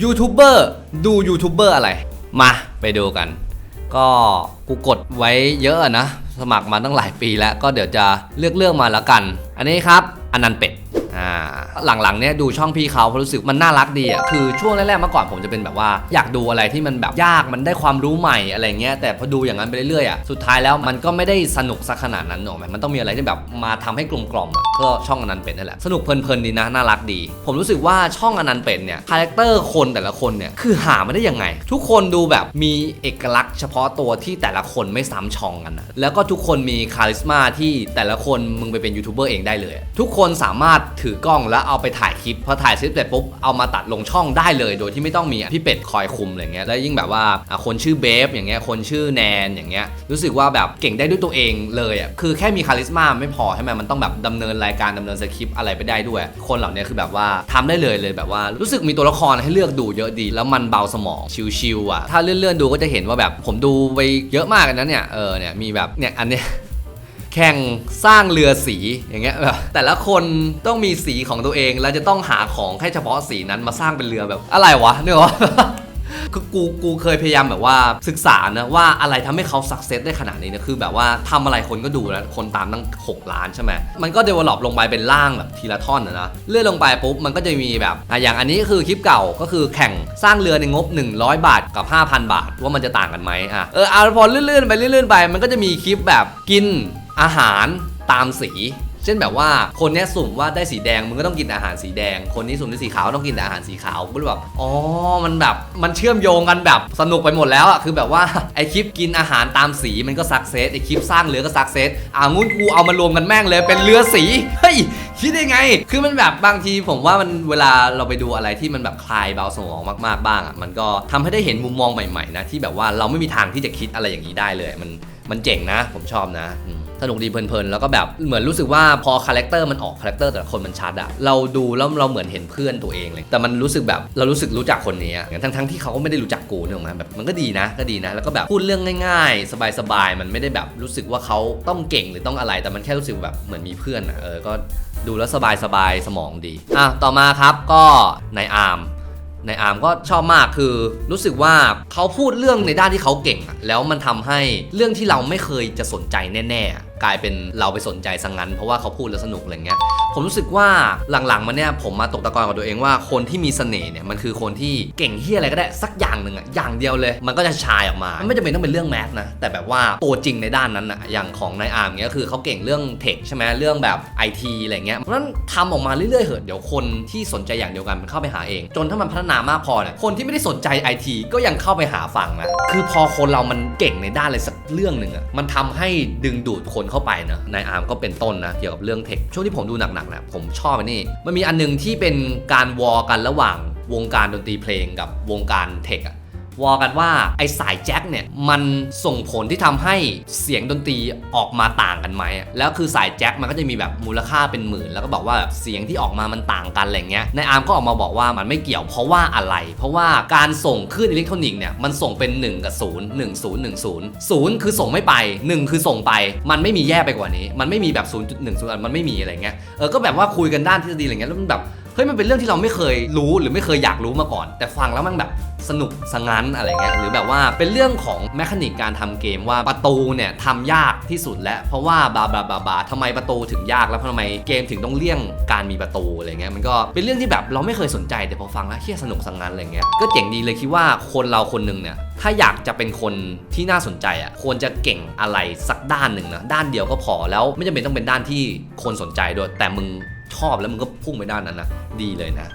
ยูทูบเบอร์ดูยูทูบเบอร์อะไร มาไปดูกัน ก็กูกดไว้เยอะนะ สมัครมาตั้งหลายปีแล้วก็เดี๋ยวจะเลือกเลือกมาแล้วกัน อันนี้ครับอนันต์เป็ด อ่าหลังๆเนี้ยดูช่องพี่เขาเพราะรู้สึกมันน่ารักดีอะคือช่วงแรกๆเมื่อก่อนผมจะเป็นแบบว่า อยากดูอะไรที่มันแบบยากมันได้ความรู้ใหม่อะไรเงี้ยแต่พอดูอย่างนั้นไปเรื่อยๆอะสุดท้ายแล้วมันก็ไม่ได้สนุกสักขนาดนั้นหรอกมมันต้องมีอะไรที่แบบมาทำให้กลมกล่อมอะก็ช่องอนันต์เป็ดนั่นแหละสนุกเพลินๆดีนะน่ารักดี ผมรู้สึกว่าช่องอนันต์เป็ดเนี่ยคาแรคเตอร์คนแต่ละคนเนี่ยคือหามาได้ยังไง ทุกคนดูแบบมีเอกลักษณ์เฉพาะตัวที่แต่ละคนไม่ซ้ำช่องกันนะแล้วก็ทุกคนมีคาลิสมาที่แต่ละคนมึงไปเป็นยูทูบเบอร์เองได้เลย ทุกคนสามารถถือกล้องแล้วเอาไปถ่ายคลิปพอถ่ายคลิปเสร็จปุ๊บเอามาตัดลงช่องได้เลย โดยที่ไม่ต้องมีพี่เป็ดคอยคุมอะไรเงี้ยแล้วยิ่งแบบว่าคนชื่อเบฟอย่างเงี้ยคนชื่อแนนอย่างเงี้ยรู้สึกว่าแบบเก่งได้ด้วยตัวเองเลยอะคือแค่มีคาลิสมาไม่พอใช่ไหมมันต้องแบบดำเนินรายการดำเนินสคริปต์อะไรไปได้ด้วย คนเหล่านี้คือแบบว่าทำได้เลยเลยแบบว่ารู้สึกมีตัวละครให้เลือกดูเยอะดี แล้วมันเบาสมองชิวๆอะถ้าเลื่อนๆดูก็จะเห็นว่าแบบผมดูไปเยอะมากนะเนี่ยเออเนี่ยมีแบบเนี่ยอันเนี้ย แข่งสร้างเรือสีอย่างเงี้ยแบบแต่ละคนต้องมีสีของตัวเองแล้วจะต้องหาของแค่เฉพาะสีนั้นมาสร้างเป็นเรือแบบอะไรวะเนี่ยวะคือกูกูเคยพยายามแบบว่าศึกษานะว่าอะไรทำให้เขาสักเซสได้ขนาดนี้นะคือแบบว่าทำอะไรคนก็ดูแล้วคนตามตั้ง 6 ล้านใช่ไหมมันก็เดเวลลอปลงไปเป็นร่างแบบทีละท่อนนะนะเลื่อนลงไปปุ๊บมันก็จะมีแบบอะอย่างอันนี้คือคลิปเก่าก็คือแข่งสร้างเรือในงบ 100 บาทกับ 5,000 บาท ว่ามันจะต่างกันไหมอะเออเอาพอเลื่อนๆไปเลื่อนๆไป มันก็จะมีคลิปแบบกิน อาหารตามสี เช่นแบบว่าคนเนี้ยสุ่มว่าได้สีแดงมึงก็ต้องกินอาหารสีแดง คนนี้สุ่มได้สีขาวต้องกินแต่อาหารสีขาวก็เลยแบบอ๋อมันแบบมันเชื่อมโยงกันแบบสนุกไปหมดแล้วอะคือแบบว่าไอคลิปกินอาหารตามสีมันก็สักเซสไอคลิปสร้างเรือก็สักเซสอ่างุ้นกูเอามารวมกันแม่งเลยเป็นเรือสีเฮ้ยคิดได้ไง คือมันแบบบางทีผมว่ามันเวลาเราไปดูอะไรที่มันแบบคลายเบาสมองมากๆบ้างอะมันก็ทำให้ได้เห็นมุมมองใหม่ๆนะที่แบบว่าเราไม่มีทางที่จะคิดอะไรอย่างนี้ได้เลย มันมันเจ๋งนะ ผมชอบนะอืม สนุกดีเพลินๆ แล้วก็แบบเหมือนรู้สึกว่าพอคาแรคเตอร์มันออกคาแรคเตอร์แต่ละคนมันชัดอะเราดูแล้วเราเหมือนเห็นเพื่อนตัวเองเลย แต่มันรู้สึกแบบเรารู้สึกรู้จักคนนี้อะทั้งทั้งๆที่เขาก็ไม่ได้รู้จักกูเนี่ยหรอกมั้ยแบบมันก็ดีนะก็ดีนะ แล้วก็แบบพูดเรื่องง่าย ๆ สบายๆ มันไม่ได้แบบรู้สึกว่าเขาต้องเก่งหรือต้องอะไร แต่มันแค่รู้สึกแบบเหมือนมีเพื่อนอะเออก็ดูแล้วสบายๆสมองดี อะ ต่อมาครับก็ในอาร์มในอาร์มก็ชอบมากคือรู้สึกว่าเขาพูดเรื่องในด้านที่เขาเก่ง แล้วมันทำให้เรื่องที่เราไม่เคยจะสนใจแน่ๆอะ กลายเป็นเราไปสนใจสังงั้น เพราะว่าเขาพูดแล้วสนุกอะไรเงี้ยผมรู้สึกว่าหลังๆมาเนี่ยผมมาตกตะกอนกับตัวเองว่าคนที่มีเสน่ห์เนี่ยมันคือคนที่เก่งเฮียอะไรก็ได้สักอย่างหนึ่งอะอย่างเดียวเลย มันก็จะชายออกมามไม่จำเป็นต้องเป็นเรื่องแมสนะแต่แบบว่าตัวจริงในด้านนั้นอะอย่างของนายอาร์มเนี่ยคือเขาเก่งเรื่องเทคใช่ไหมเรื่องแบบไอทีอะไรเงี้ยเพราะฉะนั้นทำออกมาเรื่อยๆเหอะเดี๋ยวคนที่สนใจอย่างเดียวกันมันเข้าไปหาเอง จนถ้ามันพัฒนามากพอเนี่ยคนที่ไม่ได้สนใจไอทีก็ยังเข้าไปหาฟังนะคือพอคนเรามันเก่งในด้านอะไรสักเรื่องหนึ่งอะมันทำให้ดึงดูดคนเข้าไปนะนายอาร์มก็เป็นต้นนะ เกี่ยวกับเรื่องเทค ช่วงที่ผมดูหนักๆนะผมชอบอันนี้ มันมีอันหนึงที่เป็นการวอลกันระหว่างวงการดนตรีเพลงกับวงการเทคอะ วอกันว่าไอสายแจ็คเนี่ยมันส่งผลที่ทำให้เสียงดนตรีออกมาต่างกันไหมอะแล้วคือสายแจ็คมันก็จะมีแบบมูลค่าเป็นหมื่น แล้วก็บอกว่าแบบเสียงที่ออกมามันต่างกันอะไรเงี้ยในอาร์มก็ออกมาบอกว่ามันไม่เกี่ยวเพราะว่าอะไร เพราะว่าการส่งคลื่นอิเล็กทรอนิกส์เนี่ยมันส่งเป็น 1 กับ 0 1 0 1 0 0 คือส่งไม่ไป 1 คือส่งไป มันไม่มีแย่ไปกว่านี้ มันไม่มีแบบ 0.1มันไม่มีอะไรเงี้ยเออก็แบบว่าคุยกันด้านทฤษฎีอะไรเงี้ยแล้วมันแบบ เฮ้ยมันเป็นเรื่องที่เราไม่เคยรู้หรือไม่เคยอยากรู้มาก่อน แต่ฟังแล้วมันแบบสนุกสงันอะไรเงี้ยหรือแบบว่าเป็นเรื่องของแมคานิกการทำเกมว่าประตูเนี่ยทำยากที่สุดแล้ว เพราะว่าบาบาบาบาทำไมประตูถึงยากแล้วทำไมเกมถึงต้องเลี่ยงการมีประตูอะไรเงี้ยมันก็เป็นเรื่องที่แบบเราไม่เคยสนใจแต่พอฟังแล้วเฮียสนุกสงันอะไรเงี้ยก็เจ๋งดีเลยคิดว่าคนเราคนหนึ่งเนี่ยถ้าอยากจะเป็นคนที่น่าสนใจอะควรจะเก่งอะไรสักด้านหนึ่งนะด้านเดียวก็พอแล้วไม่จำเป็นต้องเป็นด้านที่คนสนใจด้วยแต่มึง ชอบแล้วมึงก็พุ่งไปด้านนั้นนะดีเลยนะ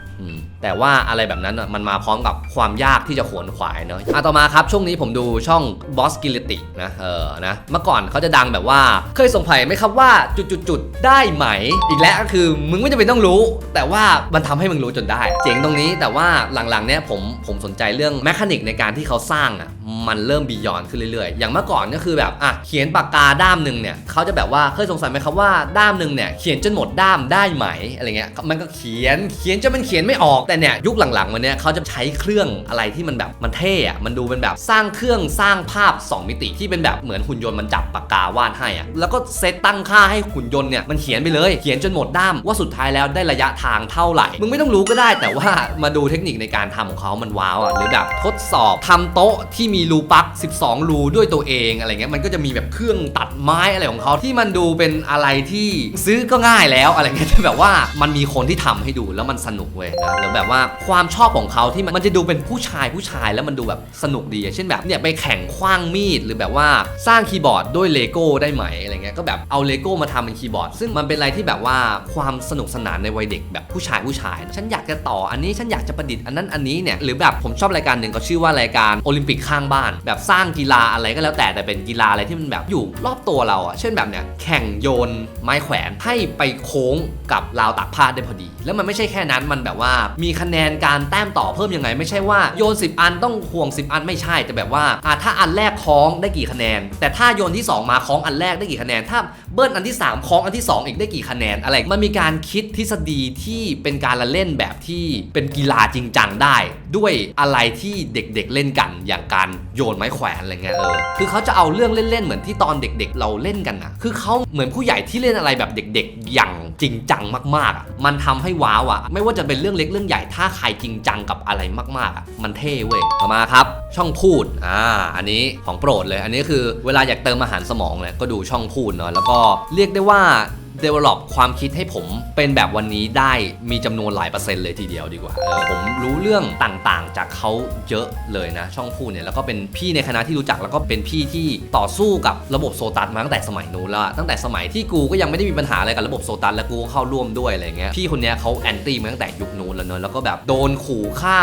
แต่ว่าอะไรแบบนั้นมันมาพร้อมกับความยากที่จะขวนขวายเนาะอะต่อมาครับ ช่วงนี้ผมดูช่อง Boss g i l l i นะเออนะเมื่อก่อนเขาจะดังแบบว่า เคยสงสัยไหมครับว่าจุดๆๆได้ไหม อีกแล้วก็คือมึงไม่จำเป็นต้องรู้ แต่ว่ามันทำให้มึงรู้จนได้ เจ๋งตรงนี้แต่ว่าหลังๆเนี้ยผมผมสนใจเรื่องแมคานิกในการที่เขาสร้างอะมันเริ่มบียอนขึ้นเรื่อยๆ อย่างเมื่อก่อนก็คือแบบอะเขียนปากกาด้ามหนึ่งเนี่ยเขาจะแบบว่าเคยสงสัยไหมครับว่าด้ามหนึ่งเนี่ยเขียนจนหมดด้ามได้ไหมอะไรเงี้ยมันก็เขียนเขียนจนมันเขียนไม่ออกแต่เนี่ยยุคหลังๆมาเนี่ยเขาจะใช้เครื่องอะไรที่มันแบบมันเท่อะมันดูเป็นแบบสร้างเครื่องสร้างภาพ 2 มิติที่เป็นแบบเหมือนหุ่นยนต์มันจับปากกาวาดให้อะแล้วก็เซตตั้งค่าให้หุ่นยนต์เนี่ยมันเขียนไปเลยเขียนจนหมดด้ามว่าสุดท้ายแล้วได้ระยะทางเท่าไหร่ มึงไม่ต้องรู้ก็ได้แต่ว่ามาดูเทคนิคในการทำของเขามันว้าวอะหรือแบบทดสอบทำโต๊ะที่มีรูปัก 12 รูด้วยตัวเองอะไรเงี้ยมันก็จะมีแบบเครื่องตัดไม้อะไรของเขาที่มันดูเป็นอะไรที่ซื้อก็ง่ายแล้วอะไรเงี้ยแต่แบบว่ามันมีคนที่ทำให้ดูแล้วมันสนุกเว้ยนะแล้วแบบว่าความชอบของเขาที่มันมันจะดูเป็นผู้ชายผู้ชายแล้วมันดูแบบสนุกดีเช่นแบบเนี่ยไปแข่งคว้างมีด หรือแบบว่าสร้างคีย์บอร์ดด้วยเลโก้ได้ไหมอะไรเงี้ยก็แบบเอาเลโก้มาทำเป็นคีย์บอร์ด ซึ่งมันเป็นอะไรที่แบบว่าความสนุกสนานในวัยเด็กแบบผู้ชายผู้ชาย ฉันอยากจะต่ออันนี้ฉันอยากจะประดิษฐ์อันนั้นอันนี้เนี่ยหรือแบบผมชอบรายการหนึ่งเขาชื่อว่ารายการโอลิมปิกข้างบ้าน แบบสร้างกีฬาอะไรก็แล้วแต่แต่เป็นกีฬาอะไรที่มันแบบอยู่รอบตัวเราอะเช่นแบบเนี่ยแข่งโยนไม้แขวนให้ไปโค้งกับราวตากผ้าได้พอดี แล้วมันไม่ใช่แค่นั้นมันแบบว่า มีคะแนนการแต้มต่อเพิ่มยังไง ไม่ใช่ว่าโยน 10 อันต้องห่วง 10 อันไม่ใช่แต่แบบว่าอะถ้าอันแรกคล้องได้กี่คะแนน แต่ถ้าโยนที่ 2 มาคล้องอันแรกได้กี่คะแนน ถ้าเบิ้ลอันที่ 3คล้องอันที่ 2 อีกได้กี่คะแนนอะไรมันมีการคิดทฤษฎีที่เป็นการละเล่นแบบที่เป็นกีฬาจริงจังได้ ด้วยอะไรที่เด็กๆเล่นกันอย่างการโยนไม้แขวนอะไรเงี้ยเออคือเขาจะเอาเรื่องเล่นๆเหมือนที่ตอนเด็ก ๆ เราเล่นกันนะคือเขาเหมือนผู้ใหญ่ที่เล่นอะไรแบบเด็ก ๆ อย่าง จริงจังมากๆอะมันทำให้ว้าวอะ ไม่ว่าจะเป็นเรื่องเล็กเรื่องใหญ่ถ้าใครจริงจังกับอะไรมากๆอะมันเท่เว้ยต่อมาครับ ช่องพูดอ่าอันนี้ของโปรดเลย อันนี้คือเวลาอยากเติมอาหารสมองเนี่ยก็ดูช่องพูดเนาะแล้วก็เรียกได้ว่า develop ความคิดให้ผมเป็นแบบวันนี้ได้มีจำนวนหลายเปอร์เซ็นต์เลยทีเดียวดีกว่าเออผมรู้เรื่องต่างๆ จากเขาเยอะเลยนะ ช่องพูดเนี่ยแล้วก็เป็นพี่ในคณะที่รู้จักแล้วก็เป็นพี่ที่ต่อสู้กับระบบโซตัสมาตั้งแต่สมัยนู้นแล้วตั้งแต่สมัยที่กูก็ยังไม่ได้มีปัญหาอะไรกับระบบโซตัสแล้วกูก็เข้าร่วมด้วยอะไรเงี้ยพี่คนเนี้ยเขาแอนตี้มาตั้งแต่ยุคนู้นแล้วเนอะแล้วก็แบบโดนขู่ฆ่า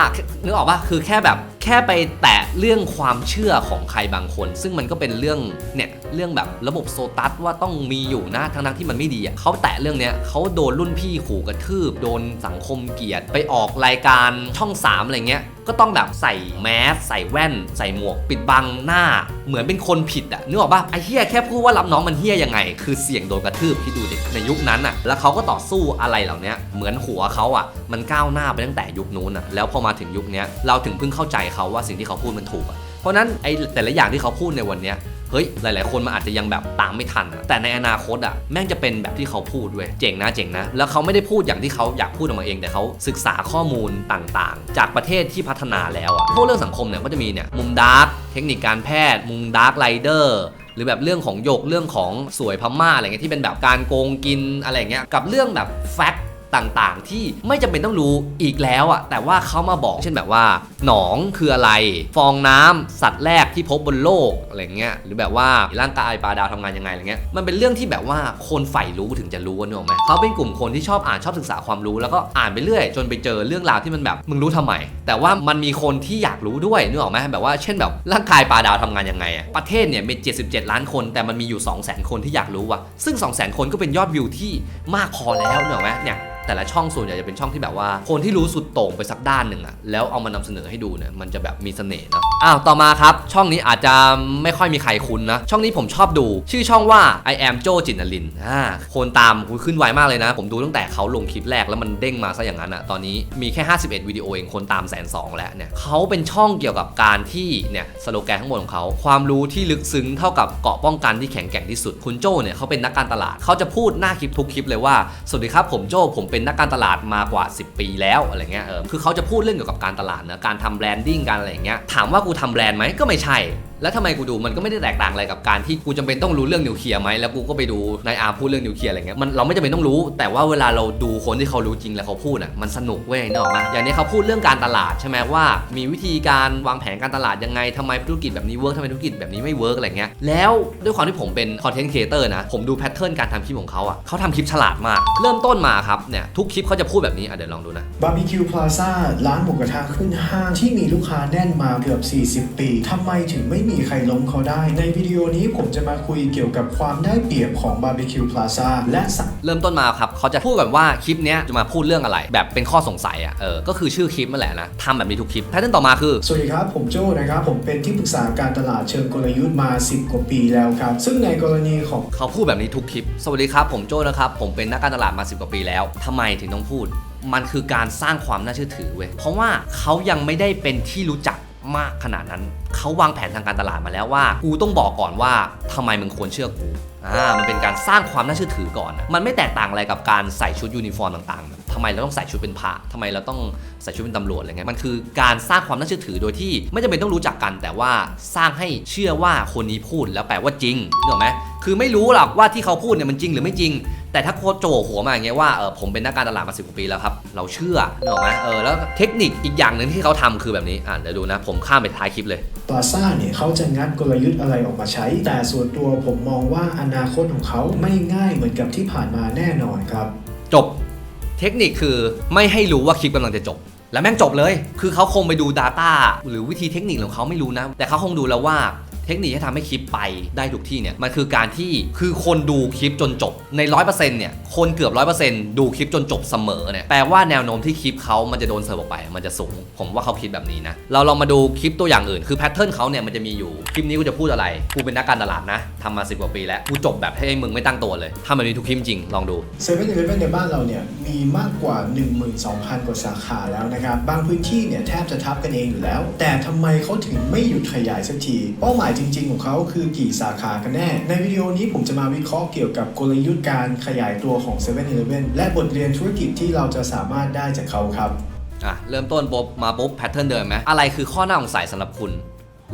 นึกออกปะคือแค่แบบ แค่ไปแตะเรื่องความเชื่อของใครบางคน ซึ่งมันก็เป็นเรื่องเนี่ยเรื่องแบบระบบโซตัสว่าต้องมีอยู่นะทั้งๆที่มันไม่ดีเขาแตะเรื่องเนี้ยเขาโดนรุ่นพี่ขู่กระทืบโดนสังคมเกลียดไปออกรายการช่อง3อะไรเงี้ย ก็ต้องแบบใส่แมสใส่แว่น ใส่หมวก ปิดบังหน้า เหมือนเป็นคนผิดอะนึกออกปะไอ้เฮียแค่พูดว่ารับน้องมันเฮียยังไง คือเสี่ยงโดนกระทืบที่ดูดิในยุคนั้นอะแล้วเขาก็ต่อสู้อะไรเหล่านี้เหมือนหัวเขาอะมันก้าวหน้าไปตั้งแต่ยุคนู้นอะแล้วพอมาถึงยุคนี้เราถึงเพิ่งเข้าใจเขาว่าสิ่งที่เขาพูดมันถูกอะเพราะฉะนั้นไอ้แต่ละอย่างที่เขาพูดในวันเนี้ย เฮ้ย หลายๆ คนมันอาจจะยังแบบตามไม่ทัน แต่ในอนาคตอะแม่งจะเป็นแบบที่เขาพูดด้วยเจ๋งนะ เจ๋งนะ แล้วเขาไม่ได้พูดอย่างที่เขาอยากพูดออกมาเอง แต่เขาศึกษาข้อมูลต่างๆ จากประเทศที่พัฒนาแล้วอะ พวกเรื่องสังคมเนี่ยก็จะมีเนี่ยมุมดาร์ก เทคนิคการแพทย์ มุมดาร์กไรเดอร์หรือแบบเรื่องของโยกเรื่องของสวยพม่าอะไรเงี้ยที่เป็นแบบการโกงกินอะไรเงี้ยกับเรื่องแบบแฟก ต่างๆ ที่ไม่จำเป็นต้องรู้อีกแล้วอะแต่ว่าเขามาบอกเช่นแบบว่า หนองคืออะไร ฟองน้ำสัตว์แรกที่พบบนโลกอะไรเงี้ยหรือแบบว่าร่างกายปลาดาวทำงานยังไงอะไรเงี้ยมันเป็นเรื่องที่แบบว่าคนใฝ่รู้ถึงจะรู้นึกออกไหมเขาเป็นกลุ่มคนที่ชอบอ่านชอบศึกษาความรู้ แล้วก็อ่านไปเรื่อย จนไปเจอเรื่องราวที่มันแบบมึงรู้ทำไม แต่ว่ามันมีคนที่อยากรู้ด้วยนึกออกไหมแบบว่าเช่นแบบร่างกายปลาดาวทำงานยังไงอะประเทศเนี่ยมี 77 ล้านคน แต่มันมีอยู่ 2 0 0 0 0 0 คนที่อยากรู้ว่ะซึ่ง 2 0 0 0 0 0 คนก็เป็นยอดวิวที่มากพอแล้วนึกออกไหมเนี่ยแต่ละช่องส่วนใหญ่จะเป็นช่องที่แบบว่า คนที่รู้สุดโต่งไปสักด้านหนึ่งอะแล้วเอามานำเสนอให้ดูเนี่ยมันจะแบบมีเสน่ห์เนาะอ้าวต่อมาครับช่องนี้อาจจะไม่ค่อยมีใครคุ้นนะช่องนี้ผมชอบดู ชื่อช่องว่า I am โจจินนลินอ่าคนตามคุขึ้นไวมากเลยนะ ผมดูตั้งแต่เขาลงคลิปแรกแล้วมันเด้งมาซะอย่างนั้นอะตอนนี้มีแค่ 51 วิดีโอเองคนตามแสนสองแล้วเนี่ยเขาเป็นช่องเกี่ยวกับการที่เนี่ยสโลแกนข้างบนของเขาความรู้ที่ลึกซึ้งเท่ากับเกราะป้องกันที่แข็งแกร่งที่สุดคุณโจเนี่ยเขาเป็นนักการตลาดเขาจะพูดหน้าคลิปทุกคลิปเลยว่าสวัสดีครับผมโจผมเป็นนักการตลาดมากว่า 10 ปีแล้วอะไรเงี้ยเออคือเขาจะพูดเรื่องเกี่ยวกับการตลาดนะการทำแบรนดิ้งการอะไรอย่างเงี้ยถามว่ากูทำแบรนด์ไหมก็ไม่ใช่ แล้วทำไมกูดูมันก็ไม่ได้แตกต่างอะไรกับการที่กูจำเป็นต้องรู้เรื่องนิวเคลียร์ไหมแล้วกูก็ไปดูนายอาร์มพูดเรื่องนิวเคลียร์อะไรเงี้ยมันเราไม่จำเป็นต้องรู้ แต่ว่าเวลาเราดูคนที่เขารู้จริงแล้วเขาพูดอะมันสนุกเว้ยนึกออกไหมอย่างนี้เขาพูดเรื่องการตลาดใช่ไหมว่า มีวิธีการวางแผนการตลาดยังไงทำไมธุรกิจแบบนี้เวิร์กทำไมธุรกิจแบบนี้ไม่เวิร์กอะไรเงี้ยแล้วด้วยความที่ผมเป็นคอนเทนต์ครีเอเตอร์นะผมดูแพทเทิร์นการทำคลิปของเขาอะเขาทำคลิปฉลาดมาก เริ่มต้นมาครับเนี่ยทุกคลิปเขาจะพูดแบบนี้อะเดี๋ยวลองดูนะบาร์บีคิวพลาซ่าร้านหมูกระทะขึ้นห้างที่มีลูกค้าแน่นมาเกือบ 40 ปีทำไมถึงไม่มีใครล้มเขาได้ ในวิดีโอนี้ผมจะมาคุยเกี่ยวกับความได้เปรียบของบาร์บีคิวพลาซ่าและสังเริ่มต้นมาครับ เขาจะพูดแบบว่าคลิปเนี้ยจะมาพูดเรื่องอะไร แบบเป็นข้อสงสัยอะเออก็คือชื่อคลิปนั่นแหละนะทำแบบนี้ทุกคลิปแพทเทิร์นต่อมาคือสวัสดีครับผมโจ้นะครับผมเป็นที่ปรึกษาการตลาดเชิงกลยุทธ์มา 10 กว่าปีแล้วครับ ซึ่งในกรณีของเขาพูดแบบนี้ทุกคลิป สวัสดีครับผมโจ้นะครับผมเป็นนักการตลาดมา 10 กว่าปีแล้วทำไมถึงต้องพูดมันคือการสร้างความน่าเชื่อถือเว้ย เพราะว่าเขายังไม่ได้เป็นที่รู้จัก มากขนาดนั้น เขาวางแผนทางการตลาดมาแล้วว่า กูต้องบอกก่อนว่าทำไมมึงควรเชื่อกูอ่ามันเป็นการสร้างความน่าเชื่อถือก่อนนะมันไม่แตกต่างอะไรกับการใส่ชุดยูนิฟอร์มต่างๆทำไมเราต้องใส่ชุดเป็นพระทำไมเราต้องใส่ชุดเป็นตำรวจอะไรเงี้ย มันคือการสร้างความน่าเชื่อถือโดยที่ไม่จำเป็นต้องรู้จักกัน แต่ว่าสร้างให้เชื่อว่าคนนี้พูดแล้วแปลว่าจริงนึกออกไหมคือไม่รู้หรอกว่าที่เขาพูดเนี่ยมันจริงหรือไม่จริง แต่ถ้าโค้ชโจหัวมาอย่างเงี้ยว่าเออผมเป็นนักการตลาดมาสิบกว่าปีแล้วครับ เราเชื่อนึกออกไหมเออแล้วเทคนิคอีกอย่างหนึ่งที่เขาทำคือแบบนี้อะเดี๋ยวดูนะ ผมข้ามไปท้ายคลิปเลยปลาซ่าเนี่ยเขาจะงัดกลยุทธ์อะไรออกมาใช้ แต่ส่วนตัวผมมองว่าอนาคตของเขาไม่ง่ายเหมือนกับที่ผ่านมาแน่นอนครับ จบเทคนิคคือไม่ให้รู้ว่าคลิปกำลังจะจบแล้วแม่งจบเลย คือเขาคงไปดู Data หรือวิธีเทคนิคของเขาไม่รู้นะ แต่เขาคงดูแล้วว่า เทคนิคที่ทำให้คลิปไปได้ทุกที่เนี่ยมันคือการที่คือคนดูคลิปจนจบใน 100%เนี่ยคนเกือบ 100%ดูคลิปจนจบเสมอเนี่ยแปลว่าแนวโน้มที่คลิปเขามันจะโดนเสิร์ฟออกไป มันจะสูง ผมว่าเขาคิดแบบนี้นะเราลองมาดูคลิปตัวอย่างอื่นคือแพทเทิร์นเขาเนี่ยมันจะมีอยู่คลิปนี้กูจะพูดอะไรกูเป็นนักการตลาดนะทำมาสิบกว่าปีแล้วกูจบแบบให้มึงไม่ตั้งตัวเลยทำแบบนี้ทุกคลิปจริงลองดู7 e เ e ่ e ในบ้านเราเนี่ยมีมากกว่า 12,000 กว่าสาขาแล้วนะครับบางพื้นที่เนี่ยแทบจะทับกันเองอยู่แล้ว แต่ทำไมเขาถึงไม่หยุดขยายสักทีเป้าหมายจริง ๆ ของเขาคือกี่สาขากันแน่ ในวิดีโอนี้ผมจะมาวิเคราะห์เกี่ยวกับกลยุทธ์การขยายตัวของ7 e เ e ่ e และบทเรียนธุรกิจที่เราจะสามารถได้จากเขาครับ อะ เริ่มต้นปุ๊บมาปุ๊บแพทเทิร์นเดิมไหมอะไรคือข้อน่าสงสัยสำหรับคุณ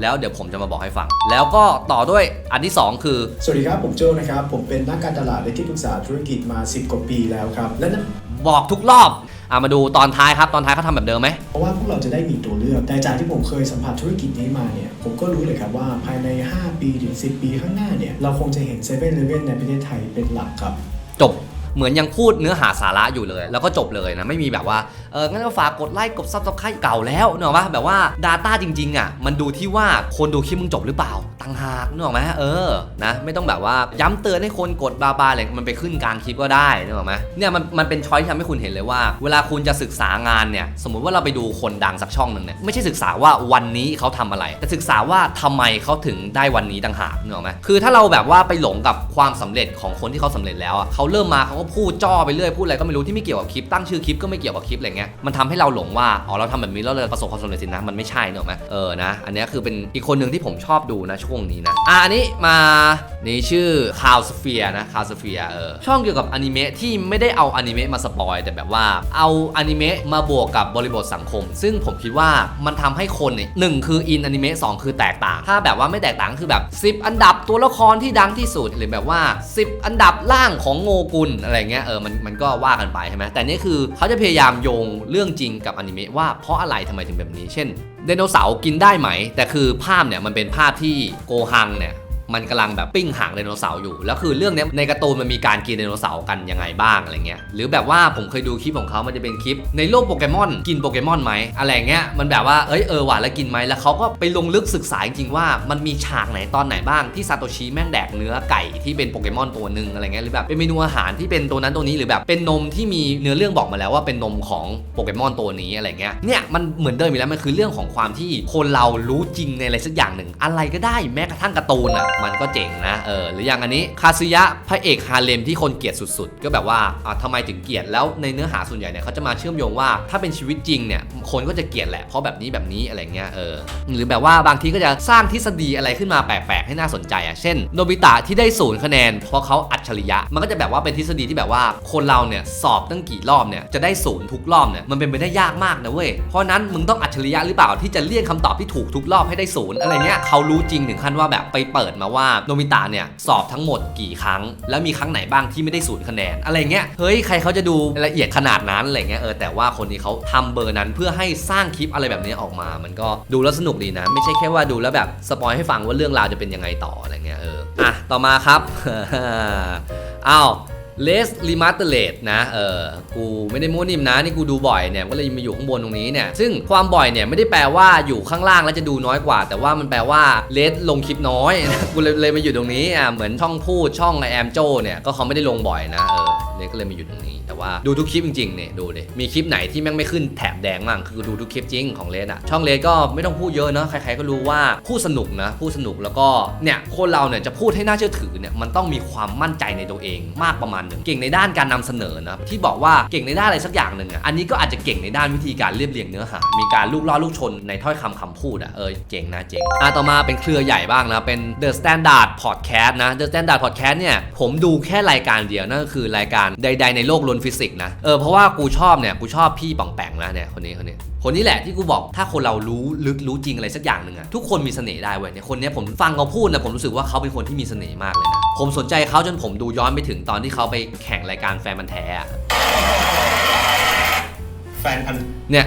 แล้วเดี๋ยวผมจะมาบอกให้ฟัง แล้วก็ต่อด้วยอันที่ 2 คือ สวัสดีครับ ผมโจนะครับ ผมเป็นนักการตลาดและที่ปรึกษาธุรกิจมา 10 กว่าปีแล้วครับ และนั่นบอกทุกรอบ อะมาดูตอนท้ายครับ ตอนท้ายเขาทำแบบเดิมไหม เพราะว่าพวกเราจะได้มีตัวเลือก แต่จากที่ผมเคยสัมผัสธุรกิจนี้มาเนี่ย ผมก็รู้เลยครับว่าภายใน 5 ปีถึง 10 ปีข้างหน้าเนี่ย เราคงจะเห็น7 e เ e ่ e ในประเทศไทยเป็นหลักครับ จบ เหมือนยังพูดเนื้อหาสาระอยู่เลย แล้วก็จบเลยนะ ไม่มีแบบว่า เอองั้นก็ฝากกดไลค์กดซับสไครต์เก่าแล้วเนอะว่าแบบว่า Data จริงๆอะมันดูที่ว่าคนดูคลิปมึงจบหรือเปล่าต่างหากนึกออกไหมเออนะไม่ต้องแบบว่าย้ำเตือนให้คนกดบาบาอะไรมันไปขึ้นกลางคลิปก็ได้นึกออกไหมเนี่ยมันมันเป็นช้อยที่ทำให้คุณเห็นเลยว่า เวลาคุณจะศึกษางานเนี่ยสมมุติว่าเราไปดูคนดังสักช่องหนึ่งเนี่ยไม่ใช่ศึกษาว่าวันนี้เขาทำอะไร แต่ศึกษาว่าทำไมเขาถึงได้วันนี้ต่างหากนึกออกไหมคือถ้าเราแบบว่าไปหลงกับความสำเร็จของคนที่เขาสำเร็จแล้วอะเขาเริ่มมาเขาก็พูดจ้อไปเรื่อยพูดอะไรก็ไม่รู้ที่ไม่เกี่ยวกับคลิปตั้งชื่อคลิปก็ไม่เกี่ยวกับคลิปอะไรเงี้ยมันทำให้เราหลงว่าอ๋อเราทำแบบนี้แล้วเราประสบความสำเร็จสินะมันไม่ใช่เนอะไหมเออนะอันนี้คือเป็นอีกคนหนึ่งที่ผมชอบดูนะช่วงนี้นะอะอันนี้มานี่ชื่อคาวสเฟียนะคาวสเฟียเออช่องเกี่ยวกับอนิเมะที่ไม่ได้เอาอนิเมะมาสปอยแต่แบบว่าเอาอนิเมะมาบวกกับบริบทสังคม ซึ่งผมคิดว่ามันทำให้คนเนี่ยหนึ่งคืออินอนิเมะสองคือแตกต่าง ถ้าแบบว่าไม่แตกต่างคือแบบ 10 อันดับตัวละครที่ดังที่สุดหรือแบบว่า 10 อันดับล่างของโงกุลอะไรเงี้ยเออมันมันก็ว่ากันไปใช่ไหมแต่นี่คือเขาจะพยายามโยงเรื่องจริงกับอนิเมะว่าเพราะอะไรทำไมถึงแบบนี้ เช่นไดโนเสาร์กินได้ไหม แต่คือภาพเนี่ยมันเป็นภาพที่โกฮังเนี่ย มันกำลังแบบปิ้งหางไดโนเสาร์อยู่ แล้วคือเรื่องนี้ในการ์ตูนมันมีการกินไดโนเสาร์กันยังไงบ้างอะไรเงี้ย หรือแบบว่าผมเคยดูคลิปของเขามันจะเป็นคลิป ในโลกโปเกมอนกินโปเกมอนไหมอะไรเงี้ย มันแบบว่า เอ้ยเออหวานแล้วกินไหมแล้วเขาก็ไปลงลึกศึกษาจริงว่ามันมีฉากไหนตอนไหนบ้างที่ซาโตชิแม่งแดกเนื้อไก่ที่เป็นโปเกมอนตัวหนึ่งอะไรเงี้ย หรือแบบเป็นเมนูอาหารที่เป็นตัวนั้นตัวนี้ หรือแบบเป็นนมที่มีเนื้อเรื่องบอกมาแล้วว่าเป็นนมของโปเกมอนตัวนี้อะไรเงี้ย เนี่ยมันเหมือนเดิมอยู่แล้วมันคือเรื่องของความที่คนเรารู้จริงในอะไรสักอย่างหนึ่งอะไรก็ได้แม้กระทั่งการ์ตูนอะมันก็เจ๋งนะเออหรืออย่างอันนี้คาซึยะพระเอกฮาเลมที่คนเกลียดสุดๆ ก็แบบว่าอะทำไมถึงเกลียดแล้วในเนื้อหาส่วนใหญ่เนี่ยเขาจะมาเชื่อมโยงว่าถ้าเป็นชีวิตจริงเนี่ยคนก็จะเกลียดแหละเพราะแบบนี้แบบนี้อะไรเงี้ยเออหรือแบบว่าบางทีก็จะสร้างทฤษฎีอะไรขึ้นมาแปลกๆให้น่าสนใจอะเช่นโนบิตะที่ได้ศูนย์คะแนน เพราะเขาอัจฉริยะ มันก็จะแบบว่าเป็นทฤษฎีที่แบบว่าคนเราเนี่ยสอบตั้งกี่รอบเนี่ยจะได้ศูนย์ทุกรอบเนี่ยมันเป็นไปได้ยากมากนะเว้ยเพราะนั้นมึงต้องอัจฉริยะหรือเปล่าที่จะเรียกคำตอบที่ถูกทุกรอบให้ได้ศูนย์อะไรเงี้ยเขารู้จริงถึงขั้นว่าแบบไปเปิดมาว่าโนมิตะเนี่ยสอบทั้งหมดกี่ครั้ง แล้วมีครั้งไหนบ้างที่ไม่ได้ศูนย์คะแนนอะไรเงี้ยเฮ้ยใครเขาจะดูละเอียดขนาดนั้นอะไรเงี้ยเออแต่ว่าคนนี้เขาทำเบอร์นั้นเพื่อให้สร้างคลิปอะไรแบบนี้ออกมา มันก็ดูแล้วสนุกดีนะ ไม่ใช่แค่ว่าดูแล้วแบบสปอยให้ฟังว่าเรื่องราวจะเป็นยังไงต่ออะไรเงี้ยเอออะต่อมาครับอ้าว เลสลิมาเตเลตนะเออกูไม่ได้มั่วนิ่มนะนี่กูดูบ่อยเนี่ยก็เลยมาอยู่ข้างบนตรงนี้เนี่ยซึ่งความบ่อยเนี่ยไม่ได้แปลว่าอยู่ข้างล่างแล้วจะดูน้อยกว่า แต่ว่ามันแปลว่าเลสลงคลิปน้อยกูเลยเลยมาอยู่ตรงนี้อะเหมือนช่องพูดช่องไอแอมโจเนี่ยก็เขาไม่ได้ลงบ่อยนะเออเลสก็เลยมาอยู่ตรงนี้ แต่ว่าดูทุกคลิปจริงๆเนี่ยดูดิมีคลิปไหนที่แม่งไม่ขึ้นแถบแดงมั่งคือดูทุกคลิปจริงของเลนอะช่องเลนก็ไม่ต้องพูดเยอะเนอะใครๆก็รู้ว่าพูดสนุกนะพูดสนุกแล้วก็เนี่ยคนเราเนี่ยจะพูดให้น่าเชื่อถือเนี่ยมันต้องมีความมั่นใจในตัวเองมากประมาณหนึ่งเก่งในด้านการนำเสนอนะที่บอกว่าเก่งในด้านอะไรสักอย่างหนึ่งอะอันนี้ก็อาจจะเก่งในด้านวิธีการเรียบเรียงเนื้อหามีการลูกล่อลูกชนในถ้อยคำคำพูดอะเออเจ๋งนะเจ๋งอะต่อมาเป็นเครือใหญ่บ้างนะเป็น The Standard Podcast นะ The Standard Podcast เนี่ยผมดูแค่รายการเดียวนั่นก็คือรายการใด ๆ ในโลกล้นฟิสิกส์นะ เออเพราะว่ากูชอบเนี่ยกูชอบพี่ป่องแปงนะเนี่ยคนนี้คนนี้คนนี้แหละที่กูบอกถ้าคนเรารู้ลึกรู้จริงอะไรสักอย่างหนึ่งอะทุกคนมีเสน่ห์ได้เว้ยเนี่ยคนเนี้ยผมฟังเขาพูดนะผมรู้สึกว่าเขาเป็นคนที่มีเสน่ห์มากเลยนะผมสนใจเขาจนผมดูย้อนไปถึงตอนที่เขาไปแข่งรายการแฟนมันธุ์แท้อะแฟนพันธุ์เนี่ย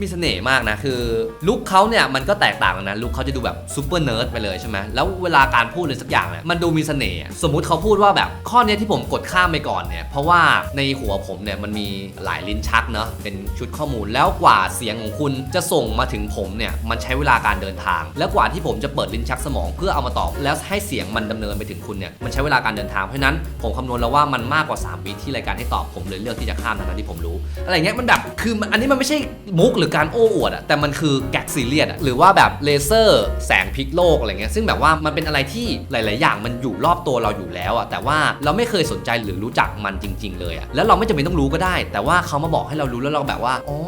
มีเสน่ห์มากนะ คือลุคเขาเนี่ยมันก็แตกต่างกันนะลุคเขาจะดูแบบซูเปอร์เนิร์ดไปเลยใช่ไหมแล้วเวลาการพูดเลยสักอย่างเนี่ยมันดูมีเสน่ห์สมมุติเขาพูดว่าแบบข้อนี้ที่ผมกดข้ามไปก่อนเนี่ยเพราะว่าในหัวผมเนี่ยมันมีหลายลิ้นชักเนาะเป็นชุดข้อมูลแล้วกว่าเสียงของคุณจะส่งมาถึงผมเนี่ยมันใช้เวลาการเดินทาง แล้วกว่าที่ผมจะเปิดลิ้นชักสมอง เพื่อเอามาตอบแล้วให้เสียงมันดำเนินไปถึงคุณเนี่ยมันใช้เวลาการเดินทางเพราะนั้นผมคำนวณแล้วว่ามันมากกว่า3วิที่รายการให้ตอบผมเลยเลือกที่จะข้ามทั้งที่ผมรู้ อะไรเงี้ยมันแบบคืออันนี้มันไม่ใช่มุกหรือการโอ้อวดอะแต่มันคือแก๊กซีเรียสอะหรือว่าแบบเลเซอร์แสงพลิกโลกอะไรเงี้ยซึ่งแบบว่ามันเป็นอะไรที่หลาย ๆ อย่างมันอยู่รอบตัวเราอยู่แล้วอะแต่ว่าเราไม่เคยสนใจหรือรู้จักมันจริง ๆ เลยอะแล้วเราไม่จำเป็นต้องรู้ก็ได้ แต่ว่าเขามาบอกให้เรารู้แล้วเราแบบว่าอ๋อ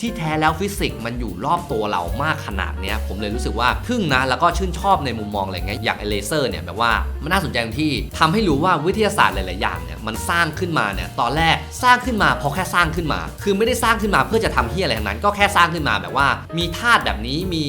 ที่แท้แล้วฟิสิกส์มันอยู่รอบตัวเรามากขนาดเนี้ยผมเลยรู้สึกว่าทึ่งนะแล้วก็ชื่นชอบในมุมมองอะไรเงี้ยอย่างไอเลเซอร์เนี่ยแบบว่ามันน่าสนใจตรงที่ทำให้รู้ว่าวิทยาศาสตร์หลาย ๆ อย่างเนี่ยมันสร้างขึ้นมาเนี่ยตอนแรกสร้างขึ้นมาเพราะแค่สร้างขึ้นมา คือไม่ได้สร้างขึ้นมาเพื่อจะทำที่อะไรทั้งนั้น ก็แค่สร้างขึ้นมาแบบว่า มีธาตุแบบนี้มี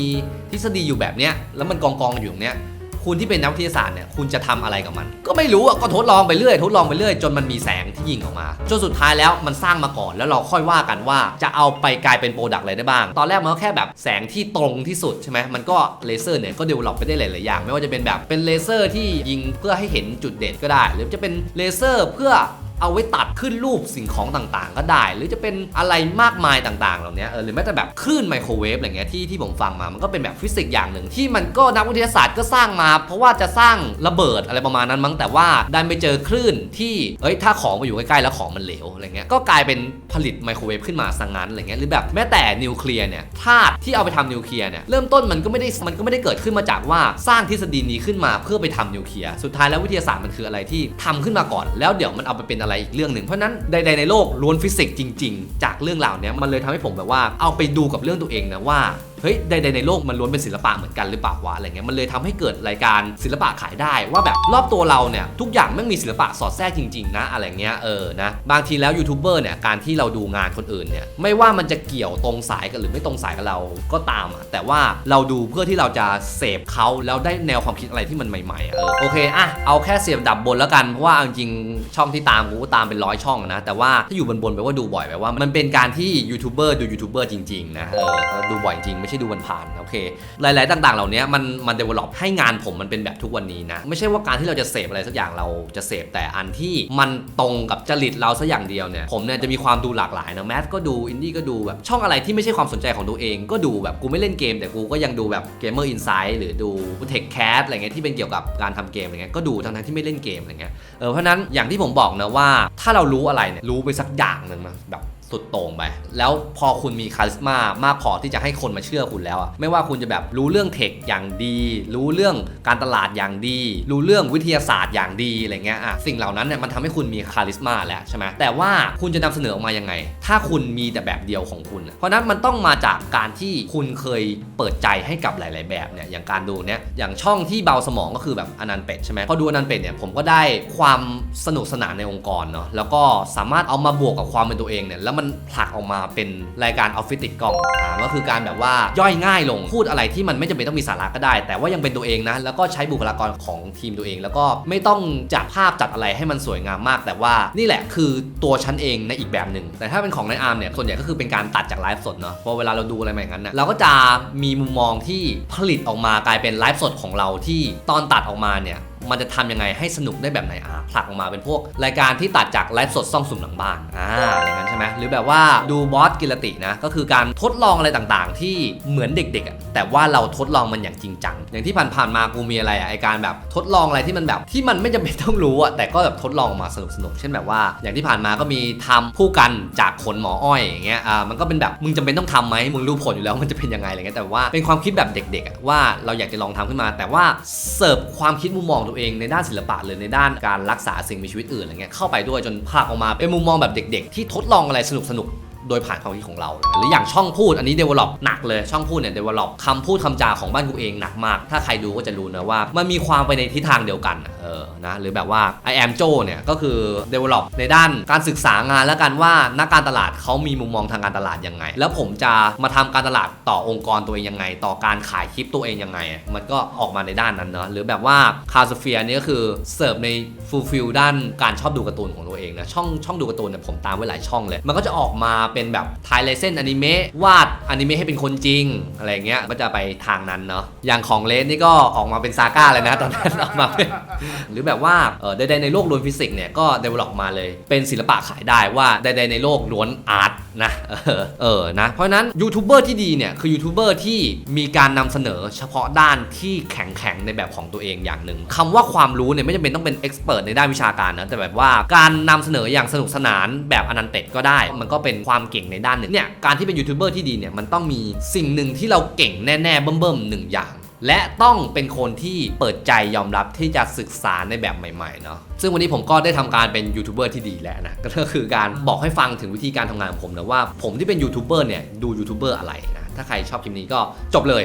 ทฤษฎีอยู่แบบเนี้ยแล้วมันกองกองกันอยู่ตรงเนี้ย คุณที่เป็นนักวิทยาศาสตร์เนี่ยคุณจะทำอะไรกับมัน ก็ไม่รู้อะก็ทดลองไปเรื่อยทดลองไปเรื่อยจนมันมีแสงที่ยิงออกมาจนสุดท้ายแล้วมันสร้างมาก่อนแล้วเราค่อยว่ากันว่าจะเอาไปกลายเป็นโปรดักต์อะไรได้บ้าง ตอนแรกมันก็แค่แบบแสงที่ตรงที่สุดใช่ไหมมันก็เลเซอร์เนี่ยก็เดเวลลอปไปได้หลายๆอย่าง ไม่ว่าจะเป็นแบบเป็นเลเซอร์ที่ยิงเพื่อให้เห็นจุดเด่นก็ได้ หรือจะเป็นเลเซอร์เพื่อ เอาไว้ตัดขึ้นรูปสิ่งของต่างๆ ก็ได้ หรือจะเป็นอะไรมากมายต่างๆ เหล่านี้เออหรือแม้แต่แบบคลื่นไมโครเวฟอะไรเงี้ยที่ที่ผมฟังมามันก็เป็นแบบฟิสิกส์อย่างหนึ่ง ที่มันก็นักวิทยาศาสตร์ก็สร้างมา เพราะว่าจะสร้างระเบิดอะไรประมาณนั้นมั้งแต่ว่าดันไปเจอคลื่นที่เอ้ยถ้าของมาอยู่ใกล้ๆแล้วของมันเหลวอะไรเงี้ยก็กลายเป็นผลิตไมโครเวฟขึ้นมาสังงั้นอะไรเงี้ยหรือแบบแม้แต่นิวเคลียร์เนี่ยธาตุที่เอาไปทำนิวเคลียร์เนี่ยเริ่มต้นมันก็ไม่ได้มันก็ไม่ได้เกิดขึ้นมาจากว่าสร้างทฤษฎีนี้ขึ้นมาเพื่อไปทำนิวเคลียร์สุดท้ายแล้ววิทยาศาสตร์มันคืออะไรที่ทำขึ้นมาก่อน แล้วเดี๋ยวมันเอาไปเป็นอะไรอีกเรื่องหนึ่งเพราะนั้นใดๆในโลกล้วนฟิสิกส์จริง ๆ จากเรื่องเหล่านี้มันเลยทำให้ผมแบบว่าเอาไปดูกับเรื่องตัวเองนะว่า เฮ้ยใดๆในโลกมันล้วนเป็นศิลปะเหมือนกันหรือเปล่าวะอะไรเงี้ยมันเลยทำให้เกิดรายการศิลปะขายได้ ว่าแบบรอบตัวเราเนี่ยทุกอย่างแม่งมีศิลปะสอดแทรกจริงๆนะอะไรเงี้ยเออนะบางทีแล้วยูทูบเบอร์เนี่ยการที่เราดูงานคนอื่นเนี่ยไม่ว่ามันจะเกี่ยวตรงสายกันหรือไม่ตรงสายกับเราก็ตามอะแต่ว่าเราดูเพื่อที่เราจะเสพเขาแล้วได้แนวความคิดอะไรที่มันใหม่ๆเออโอเคอะเอาแค่เสียบดับบนแล้วกันเพราะว่าจริงๆช่องที่ตามกูก็ตามเป็นร้อยช่องนะแต่ว่าถ้าอยู่บนๆแปลว่าดูบ่อยแปลว่า มันเป็นการที่ยูทูบเบอร์ดูยูทูบเบอร์จริงๆนะเออดูบ่อยจริงไม่ใช่ดูผ่านโอเค หลาย ๆ ต่าง ๆ เหล่านี้มันมันเดเวล็อปให้งานผมมันเป็นแบบทุกวันนี้นะ ไม่ใช่ว่าการที่เราจะเสพอะไรสักอย่างเราจะเสพแต่อันที่มันตรงกับจริตเราสักอย่างเดียวเนี่ยผมเนี่ยจะมีความดูหลากหลายนะแมสก็ดูอินดี้ก็ดูแบบช่องอะไรที่ไม่ใช่ความสนใจของตัวเองก็ดูแบบกูไม่เล่นเกม แต่กูก็ยังดูแบบเกมเมอร์อินไซด์หรือดูเทคแคสอะไรเงี้ยที่เป็นเกี่ยวกับการทำเกมอะไรเงี้ยก็ดูทั้งๆที่ไม่เล่นเกมอะไรเงี้ยเออเพราะนั้นอย่างที่ผมบอกนะว่าถ้าเรารู้อะไรเนี่ยรู้ไปสักอย่างหนึ่งนะแบบ สุดโต่งไป แล้วพอคุณมีคาลิสมามากพอที่จะให้คนมาเชื่อคุณแล้วอะไม่ว่าคุณจะแบบรู้เรื่องเทคอย่างดี รู้เรื่องการตลาดอย่างดี รู้เรื่องวิทยาศาสตร์อย่างดีอะไรเงี้ยอะสิ่งเหล่านั้นเนี่ยมันทำให้คุณมีคาลิสมาแล้วใช่ไหมแต่ว่าคุณจะนำเสนอออกมายังไง ถ้าคุณมีแต่แบบเดียวของคุณ เพราะนั้นมันต้องมาจากการที่คุณเคยเปิดใจให้กับหลาย ๆ แบบเนี่ยอย่างการดูเนี่ยอย่างช่องที่เบาสมองก็คือแบบอนันต์เป็ดใช่ไหมพอดูอนันต์เป็ดเนี่ยผมก็ได้ความสนุกสนานในองค์กรเนาะแล้วก็สามารถเอามาบวกกับความเป็นตัวเองเนี่ยแล้วมันผลักออกมาเป็นรายการออฟฟิศติดกล้องอ่าก็คือการแบบว่าย่อยง่ายลงพูดอะไรที่มันไม่จำเป็นต้องมีสาระก็ได้ แต่ว่ายังเป็นตัวเองนะ แล้วก็ใช้บุคลากรของทีมตัวเอง แล้วก็ไม่ต้องจัดภาพจัดอะไรให้มันสวยงามมาก แต่ว่านี่แหละคือตัวฉันเองในอีกแบบหนึ่งแต่ถ้าเป็นของในอาร์มเนี่ยส่วนใหญ่ก็คือเป็นการตัดจากไลฟ์สดเนาะพอเวลาเราดูอะไรแบบนั้นนะเราก็จะมีมุมมองที่ผลิตออกมากลายเป็นไลฟ์สดของเราที่ตอนตัดออกมาเนี่ย มันจะทำยังไงให้สนุกได้แบบไหนอะผลักออกมาเป็นพวก รายการที่ตัดจากไลฟ์สดซ่องสุ่มหลังบ้านอ่าอะไรงั้นใช่ไหมหรือแบบว่าดูบอสกิรตินะก็คือการทดลองอะไรต่างๆ ที่เหมือนเด็กๆ แต่ว่าเราทดลองมันอย่างจริงจังอย่างที่ผ่านๆมากูมีอะไรอะไอการแบบทดลองอะไรที่มันแบบที่มันไม่จำเป็นต้องรู้อะแต่ก็แบบทดลองมาสนุกๆเช่นแบบว่า อย่างที่ผ่านมาก็มีทำคู่กันจากขนหมออ้อยอย่างเงี้ยอ่ามันก็เป็นแบบมึงจำเป็นต้องทำไหมมึงรู้ผลอยู่แล้วมันจะเป็นยังไงอะไรเงี้ยแต่ว่าเป็นความคิดแบบเด็กๆว่าเราอยากจะลองทำขึ้นมา แต่ว่าเสิร์ฟความคิดมุมมองตัวเองในด้านศิลปะหรือในด้านการรักษาสิ่งมีชีวิตอื่นอะไรเงี้ยเข้าไปด้วยจนภาพออกมาเป็นมุมมองแบบเด็ก ๆ ที่ทดลองอะไรสนุกๆโดยผ่านความคิดของเรา หรืออย่างช่องพูดอันนี้ develop หนักเลยช่องพูดเนี่ย develop คำพูดคำจาของบ้านกูเองหนักมาก ถ้าใครดูก็จะรู้นะว่า มันมีความไปในทิศทางเดียวกัน อะเออนะหรือแบบว่า I am Joe เนี่ยก็คือ develop ในด้านการศึกษางานแล้วกันว่านักการตลาดเขามีมุมมองทางการตลาดยังไง แล้วผมจะมาทำการตลาดต่อองค์กรตัวเองยังไง ต่อการขายคลิปตัวเองยังไง มันก็ออกมาในด้านนั้นเนอะหรือแบบว่าคาสเฟียนี่ก็คือเสิร์ฟใน fulfill ด้านการชอบดูการ์ตูนของตัวเองนะช่องช่องดูการ์ตูนเนี่ยผมตามไว้หลายช่องเลย มันก็จะออกมาเป็นแบบทายเลเส้นอนิเมะวาดอนิเมะให้เป็นคนจริงอะไรเงี้ยก็จะไปทางนั้นเนาะอย่างของเลสนี่ก็ออกมาเป็นซาก้าเลยนะตอนนั้นออกมาเป็นหรือแบบว่าใดๆในโลกล้วนฟิสิกส์เนี่ยก็ develop มาเลย เป็นศิลปะขายได้ว่าใดๆในโลกล้วนอาร์ตนะเออเออนะเพราะนั้นยูทูบเบอร์ที่ดีเนี่ยคือยูทูบเบอร์ที่มีการนำเสนอเฉพาะด้านที่แข็งๆในแบบของตัวเองอย่างหนึ่งคำว่าความรู้เนี่ยไม่จำเป็นต้องเป็นเอ็กซ์เพรสในด้านวิชาการนะแต่แบบว่าการนำเสนออย่างสนุกสนานแบบอนันเต็ดก็ได้ มันก็เป็นความเก่งในด้านหนึ่งเนี่ยการที่เป็นยูทูบเบอร์ที่ดีเนี่ยมันต้องมีสิ่งหนึ่งที่เราเก่งแน่ๆเบิ่มๆหนึ่งอย่าง และต้องเป็นคนที่เปิดใจยอมรับที่จะศึกษาในแบบใหม่ๆเนาะซึ่งวันนี้ผมก็ได้ทำการเป็นยูทูบเบอร์ที่ดีแล้วนะก็คือการบอกให้ฟังถึงวิธีการทำงานของผมนะว่าผมที่เป็นยูทูบเบอร์เนี่ยดูยูทูบเบอร์อะไรนะถ้าใครชอบคลิปนี้ก็จบเลย